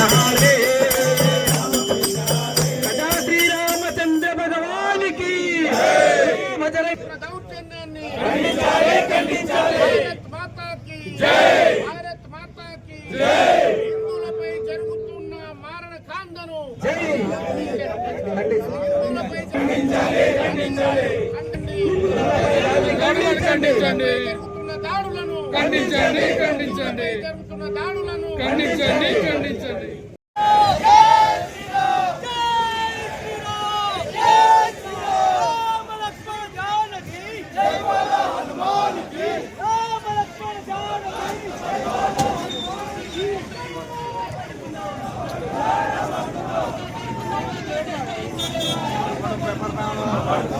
హరే ప్రజా శ్రీరామచంద్ర భగవానికి. భజన దౌర్జన్యాన్ని భారత్ మాతాకి భారత్ మాతాకి హిందువులపై జరుగుతున్న మారణ కాండను దాడులను ఖండించండి. ఖండించండి ఖండించండి. ఖండించండి ఖండించండి.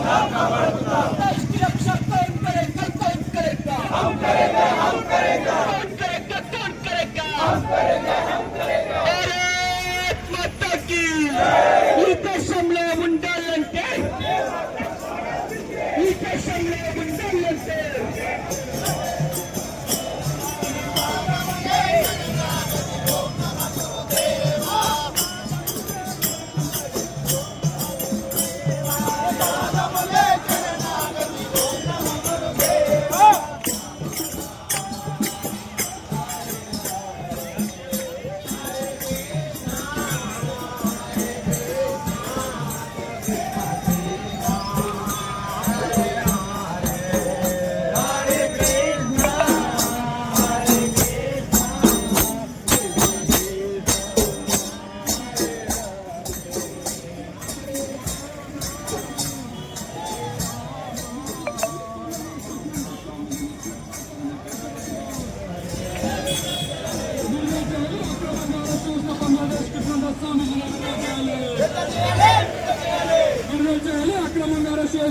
భారత్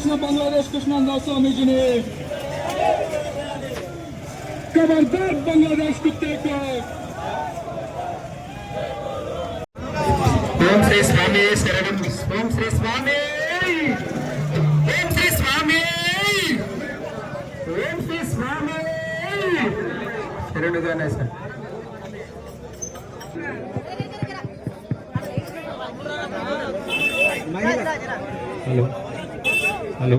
કૃષ્ણ બાંગ્લાદેશ કૃષ્ણ દાસ સ્વામીજીને ખબરદાર બાંગ્લાદેશ કુત્તે કો ઓમ શ્રી સ્વામી શરણ ઓમ શ્રી સ્વામી ઓમ શ્રી સ્વામી ઓમ શ્રી સ્વામી શરણ ગાને sir hello hello.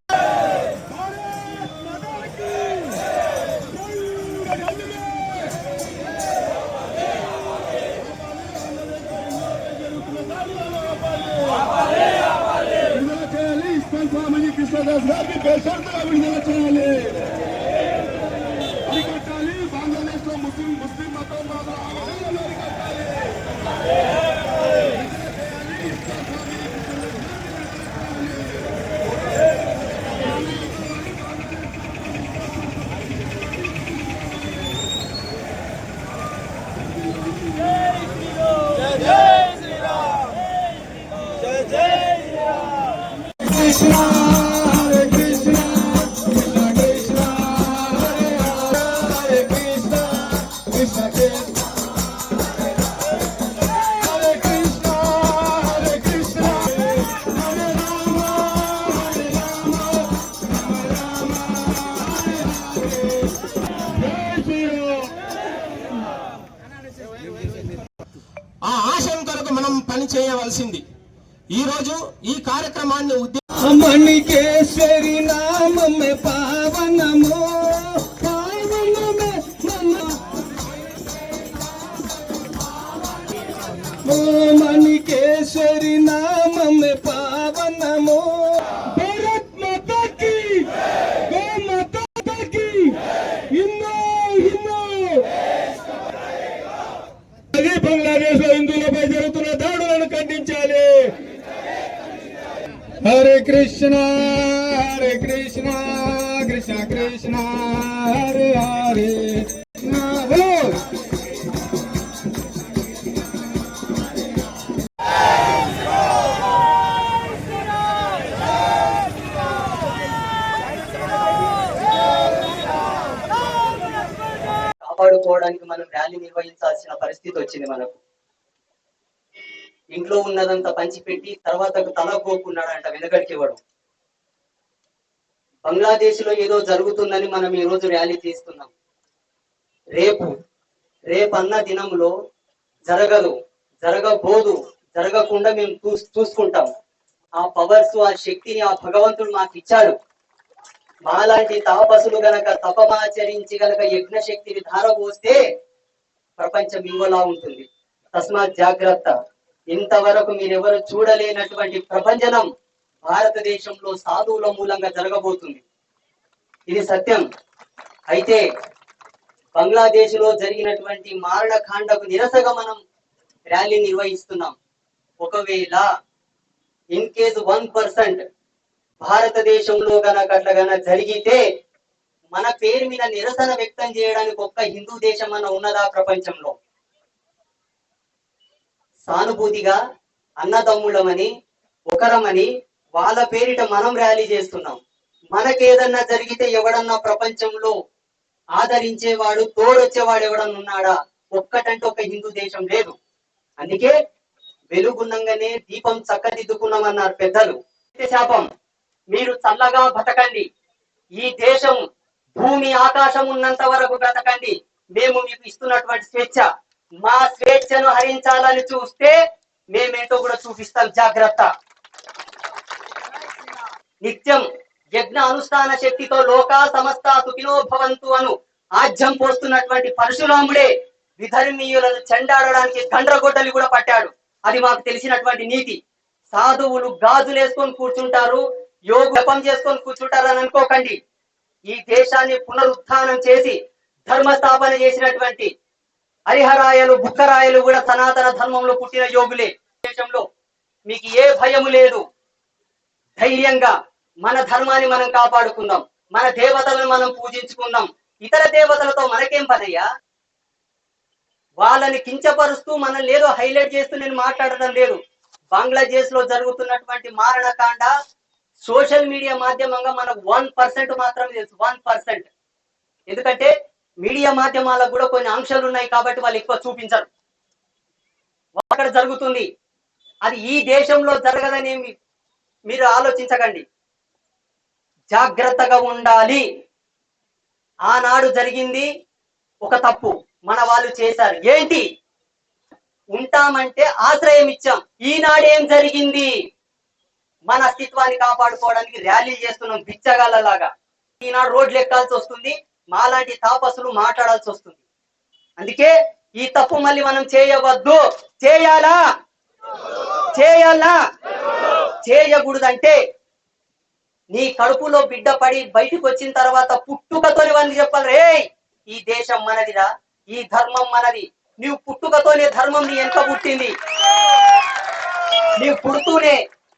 Krishna Krishna Krishna Krishna Hare Hare. Krishna కాపాడుకోవడానికి మనం ర్యాలీ నిర్వహించాల్సిన పరిస్థితి వచ్చింది మనకు. ఇంట్లో ఉన్నదంతా పంచిపెట్టి తర్వాత తలకోకున్నాడంట వెనకడికి ఇవ్వడం. బంగ్లాదేశ్లో ఏదో జరుగుతుందని మనం ఈ రోజు ర్యాలీ తీస్తున్నాం రేపు రేపన్న దినంలో జరగదు జరగబోదు జరగకుండా మేము చూ- చూసుకుంటాం. ఆ పవర్స్ ఆ శక్తిని ఆ భగవంతుడు మాకు ఇచ్చాడు. మాలాంటి తాపసులు గనక తపమాచరించి గనక యజ్ఞ శక్తిని ధారపోస్తే ప్రపంచం ఇవ్వలా ఉంటుంది. తస్మాత్ జాగ్రత్త. ఇంతవరకు మీరెవరు చూడలేనటువంటి ప్రపంచనం భారతదేశంలో సాధువుల మూలంగా జరగబోతుంది. ఇది సత్యం. అయితే బంగ్లాదేశ్లో జరిగినటువంటి మారణకాండకు నిరసగా మనం ర్యాలీ నిర్వహిస్తున్నాం. ఒకవేళ ఇన్ కేస్ వన్ పర్సెంట్ భారతదేశంలో గనక అట్లా గనక జరిగితే మన పేరు మీద నిరసన వ్యక్తం చేయడానికి ఒక్క హిందూ దేశం అన్న ఉన్నదా ప్రపంచంలో? సానుభూతిగా అన్నదమ్ములమని ఒకరమని వాళ్ళ పేరిట మనం ర్యాలీ చేస్తున్నాం. మనకేదన్నా జరిగితే ఎవడన్నా ప్రపంచంలో ఆదరించేవాడు తోడొచ్చేవాడు ఎవడన్నా ఉన్నాడా? ఒక్కటంటే ఒక హిందూ దేశం లేదు. అందుకే వెలుగున్నంగానే దీపం చక్కదిద్దుకున్నామన్నారు పెద్దలు. శాపం మీరు చల్లగా బతకండి. ఈ దేశం భూమి ఆకాశం ఉన్నంత వరకు బ్రతకండి. మేము మీకు ఇస్తున్నటువంటి స్వేచ్ఛ. మా స్వేచ్ఛను హరించాలని చూస్తే మేమేంటో కూడా చూపిస్తాం. జాగ్రత్త. నిత్యం యజ్ఞ అనుష్ఠాన శక్తితో లోక సమస్త సుఖినో భవంతు అను ఆజ్యం పోస్తున్నటువంటి పరశురాముడే విధర్మీయులను చెండాడడానికి గండ్రగొడ్డలి కూడా పట్టాడు. అది మాకు తెలిసినటువంటి నీతి. సాధువులు గాజులు వేసుకొని కూర్చుంటారు యోగ జపం చేసుకొని కూర్చుంటారు అని అనుకోకండి. ఈ దేశాన్ని పునరుత్థానం చేసి ధర్మస్థాపన చేసినటువంటి హరిహరాయలు బుక్కరాయలు కూడా సనాతన ధర్మంలో పుట్టిన యోగులే. దేశంలో మీకు ఏ భయము లేదు. ధైర్యంగా మన ధర్మాన్ని మనం కాపాడుకుందాం. మన దేవతలను మనం పూజించుకుందాం. ఇతర దేవతలతో మనకేం పనయ్యా? వాళ్ళని కించపరుస్తూ మనం లేదో హైలైట్ చేస్తూ నేను మాట్లాడడం లేదు. బంగ్లాదేశ్లో జరుగుతున్నటువంటి మారణకాండ సోషల్ మీడియా మాధ్యమంగా మనకు వన్ పర్సెంట్ మాత్రమే తెలుసు. One percent. ఎందుకంటే మీడియా మాధ్యమాలకు కూడా కొన్ని అంశాలు ఉన్నాయి కాబట్టి వాళ్ళు ఎక్కువ చూపించరు. అక్కడ జరుగుతుంది. అది ఈ దేశంలో జరగదని మీరు ఆలోచించకండి. జాగ్రత్తగా ఉండాలి. ఆనాడు జరిగింది ఒక తప్పు. మన వాళ్ళు చేశారు. ఏంటి? ఉంటామంటే ఆశ్రయం ఇచ్చాం. ఈనాడేం జరిగింది? మన అస్తిత్వాన్ని కాపాడుకోవడానికి ర్యాలీ చేస్తున్నాం బిచ్చగాళ్ళలాగా. ఈనాడు రోడ్లు ఎక్కాల్సి వస్తుంది. మాలాంటి తాపసులు మాట్లాడాల్సి వస్తుంది. అందుకే ఈ తప్పు మళ్ళీ మనం చేయవద్దు. చేయాలా? చేయాలా? చేయకూడదంటే నీ కడుపులో బిడ్డ పడి బయటికి వచ్చిన తర్వాత పుట్టుకతోని వాళ్ళని చెప్పాలి రే. ఈ దేశం మనదిరా ఈ ధర్మం మనది. నీవు పుట్టుకతోనే ధర్మం నీ ఎంత పుట్టింది. నీవు పుడుతూనే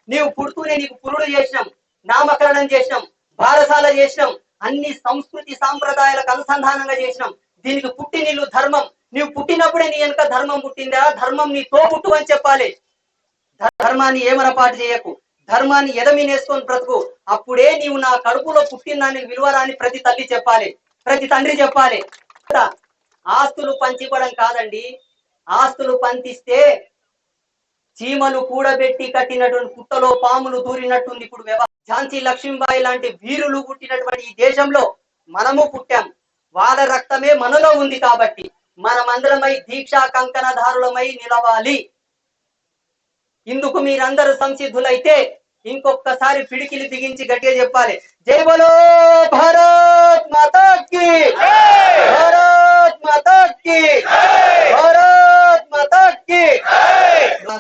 నీవు పుడుతూనే నీకు పురుడు చేసినాం నామకరణం చేసినాం బారసాల చేసినాం అన్ని సంస్కృతి సాంప్రదాయాలకు అనుసంధానంగా చేసినాం. దీనికి పుట్టి నీళ్ళు ధర్మం. నీవు పుట్టినప్పుడే నీ వెనక ధర్మం పుట్టిందా? ధర్మం నీ తో పుట్టు అని చెప్పాలి. ధర్మాన్ని ఏమరపాటు చేయకు. ధర్మాన్ని ఎదమినేసుకొని బ్రతుకు. అప్పుడే నీవు నా కడుపులో పుట్టిందాన్ని విలువరాని ప్రతి తల్లి చెప్పాలి. ప్రతి తండ్రి చెప్పాలి. ఆస్తులు పంచివ్వడం కాదండి. ఆస్తులు పంచిస్తే చీమలు కూడబెట్టి కట్టినటువంటి పుట్టలో పాములు దూరినట్టుంది ఇప్పుడు వ్యవ ఝాన్సీ లక్ష్మీబాయి లాంటి వీరులు పుట్టినటువంటి ఈ దేశంలో మనము పుట్టాం. వాళ్ళ రక్తమే మనలో ఉంది కాబట్టి మనమందరమై దీక్షా కంకణధారులమై నిలవాలి. ఇందుకు మీరందరూ సంసిద్ధులైతే ఇంకొకసారి పిడికిలి బిగించి గట్టిగా చెప్పాలి. జై బలో భారత్ మాతా కి భారత్ భారత్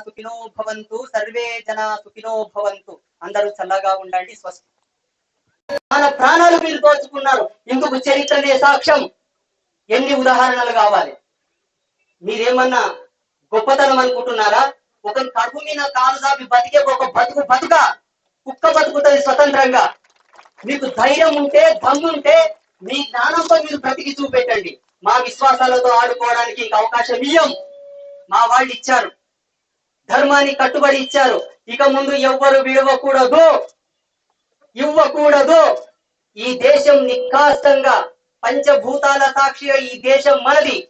సుఖినో భవంతు సర్వే జన సుఖినో భవంతు. అందరూ చల్లగా ఉండండి స్వస్తి. మన ప్రాణాలు మీరు దోచుకున్నారు. ఇందుకు చరిత్రనే సాక్ష్యం. ఎన్ని ఉదాహరణలు కావాలి? మీరేమన్నా గొప్పతనం అనుకుంటున్నారా? ఒక కడుపు మీద కాలు దాపి బతికే ఒక బతుకు బతుక కుక్క బతుకుతుంది స్వతంత్రంగా. మీకు ధైర్యం ఉంటే దమ్ముంటే మీ జ్ఞానంతో మీరు బ్రతికి చూపెట్టండి. మా విశ్వాసాలతో ఆడుకోవడానికి ఇంకా అవకాశం ఇయ్యం. మా వాళ్ళు ఇచ్చారు. ధర్మాన్ని కట్టుబడి ఇచ్చారు. ఇక ముందు ఎవ్వరు విడవకూడదు. ఇవ్వకూడదు. ఈ దేశం నిక్కాస్తంగా పంచభూతాల సాక్షిగా ఈ దేశం మనది.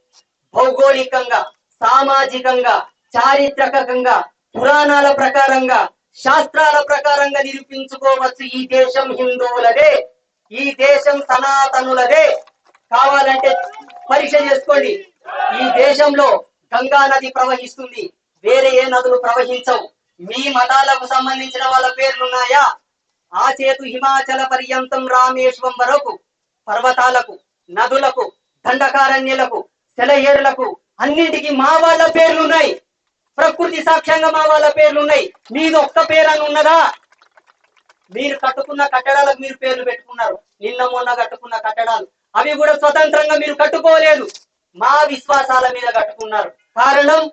భౌగోళికంగా సామాజికంగా చారిత్రకంగా పురాణాల ప్రకారంగా శాస్త్రాల ప్రకారంగా నిరూపించుకోవచ్చు ఈ దేశం హిందువులదే ఈ దేశం సనాతనులదే. కావాలంటే పరీక్ష చేసుకోండి. ఈ దేశంలో గంగా నది ప్రవహిస్తుంది. వేరే ఏ నదులు ప్రవహించవు. మీ మతాలకు సంబంధించిన వాళ్ళ పేర్లున్నాయా? ఆ చేతు హిమాచల పర్యంతం రామేశ్వరం వరకు పర్వతాలకు నదులకు దండకారణ్యులకు సెలయేరులకు అన్నింటికి మా వాళ్ళ పేర్లున్నాయి. ప్రకృతి సాక్ష్యంగా మా వాళ్ళ పేర్లున్నాయి. మీది ఒక్క పేరు అని ఉన్నదా? మీరు కట్టుకున్న కట్టడాలకు మీరు పేర్లు పెట్టుకున్నారు. నిన్న మొన్న కట్టుకున్న కట్టడాలు. అవి కూడా స్వతంత్రంగా మీరు కట్టుకోలేదు. మా విశ్వాసాల మీద కట్టుకున్నారు. కారణం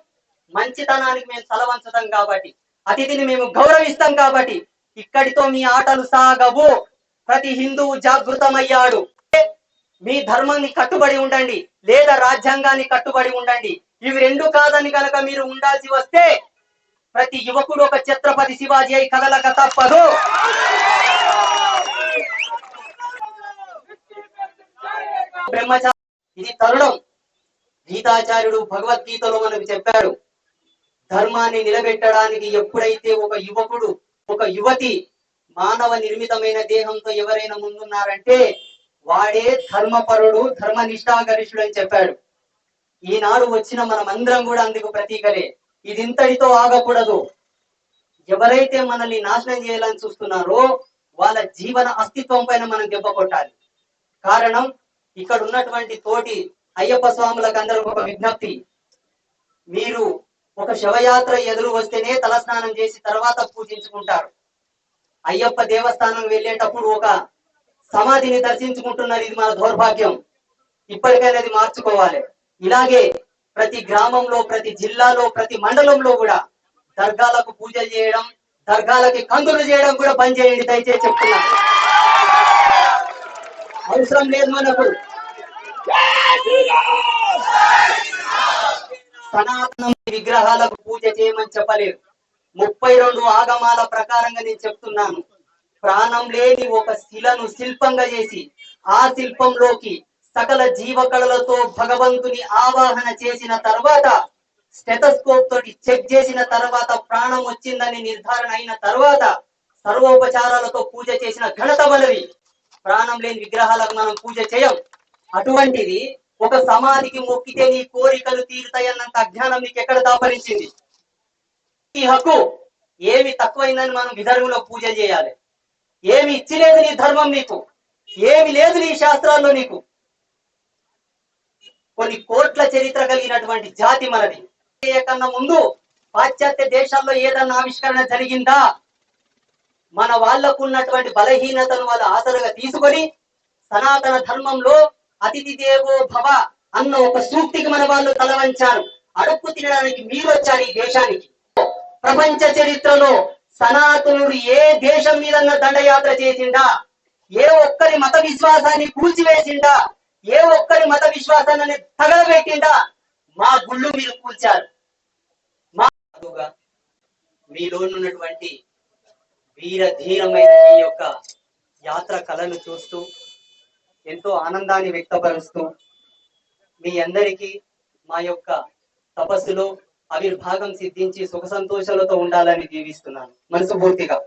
మంచితనానికి మేము తలవంచుతాం కాబట్టి అతిథిని మేము గౌరవిస్తాం కాబట్టి ఇక్కడితో మీ ఆటలు సాగవు. ప్రతి హిందువు జాగృతమయ్యాడు. మీ ధర్మాన్ని కట్టుబడి ఉండండి. లేదా రాజ్యాంగాన్ని కట్టుబడి ఉండండి. ఇవి రెండు కాదని కనుక మీరు ఉండాల్సి వస్తే ప్రతి యువకుడు ఒక ఛత్రపతి శివాజీ అయి కదలక తప్పదు. బ్రహ్మచారి ఇది తరుణం. గీతాచార్యుడు భగవద్గీతలో మనకు చెప్పాడు ధర్మాన్ని నిలబెట్టడానికి ఎప్పుడైతే ఒక యువకుడు ఒక యువతి మానవ నిర్మితమైన దేహంతో ఎవరైనా ముందున్నారంటే వాడే ధర్మపరుడు ధర్మ నిష్ఠాగరిష్ఠుడు అని చెప్పాడు. ఈనాడు వచ్చిన మనం అందరం కూడా అందుకు ప్రతీకలే. ఇది ఇంతటితో ఆగకూడదు. ఎవరైతే మనల్ని నాశనం చేయాలని చూస్తున్నారో వాళ్ళ జీవన అస్తిత్వం పైన మనం దెబ్బ కొట్టాలి. కారణం ఇక్కడ ఉన్నటువంటి తోటి అయ్యప్ప స్వాములకు అందరికి ఒక విజ్ఞప్తి. మీరు ఒక శవయాత్ర ఎదురు వస్తేనే తలస్నానం చేసి తర్వాత పూజించుకుంటారు. అయ్యప్ప దేవస్థానం వెళ్ళేటప్పుడు ఒక సమాధిని దర్శించుకుంటున్నారు ఇది మన దౌర్భాగ్యం. ఇప్పటికైనా అది మార్చుకోవాలి. ఇలాగే ప్రతి గ్రామంలో ప్రతి జిల్లాలో ప్రతి మండలంలో కూడా దర్గాలకు పూజలు చేయడం దర్గాలకి కందులు చేయడం కూడా బంద్ చేయండి దయచేసి చెప్తున్నా అవసరం లేదు మనకు. సనాతనం విగ్రహాలకు పూజ చేయమని చెప్పలేదు. ముప్పై రెండు ఆగమాల ప్రకారంగా నేను చెప్తున్నాను. ప్రాణం లేని ఒక శిలను శిల్పంగా చేసి ఆ శిల్పంలోకి సకల జీవకళలతో భగవంతుని ఆవాహన చేసిన తర్వాత స్టెటస్కోప్ తోటి చెక్ చేసిన తర్వాత ప్రాణం వచ్చిందని నిర్ధారణ అయిన తర్వాత సర్వోపచారాలతో పూజ చేసిన ఘనత మనవి ప్రాణం లేని విగ్రహాలకు మనం పూజ చేయం. అటువంటిది ఒక సమాధికి మొక్కితే నీ కోరికలు తీరుతాయన్నంత అజ్ఞానం నీకు ఎక్కడ దాపరించింది? ఈ హక్కు ఏమి తక్కువైందని మనం విధర్మంలో పూజ చేయాలి. ఏమి ఇచ్చిలేదు నీ ధర్మం నీకు. ఏమి లేదు నీ శాస్త్రాల్లో నీకు. కొన్ని కోట్ల చరిత్ర కలిగినటువంటి జాతి మనది. కన్నా ముందు పాశ్చాత్య దేశాల్లో ఏదన్నా ఆవిష్కరణ జరిగిందా? మన వాళ్ళకు ఉన్నటువంటి బలహీనతను వాళ్ళ ఆసరగా తీసుకొని సనాతన ధర్మంలో అతిథి దేవో భవ అన్న ఒక సూక్తికి మన వాళ్ళు తలవంచారు. అడుక్కు తినడానికి మీరు వచ్చారు ఈ దేశానికి. ప్రపంచ చరిత్రలో సనాతనుడు ఏ దేశం మీద దండయాత్ర చేసిండా? ఏ ఒక్కరి మత విశ్వాసాన్ని కూల్చివేసిండా? ఏ ఒక్కరి మత విశ్వాసాన్ని తగలబెట్టిందా మా గుళ్ళు మీరు కూల్చారు. మాగా మీలో ఉన్నటువంటి వీర ధీరమైన ఈ యొక్క యాత్ర కళను చూస్తూ ఎంతో ఆనందాన్ని వ్యక్తపరుస్తూ మీ అందరికీ మా యొక్క తపస్సులో ఆవిర్భాగం సిద్ధించి సుఖ సంతోషాలతో ఉండాలని దీవిస్తున్నాను. మనసు పూర్తిగా.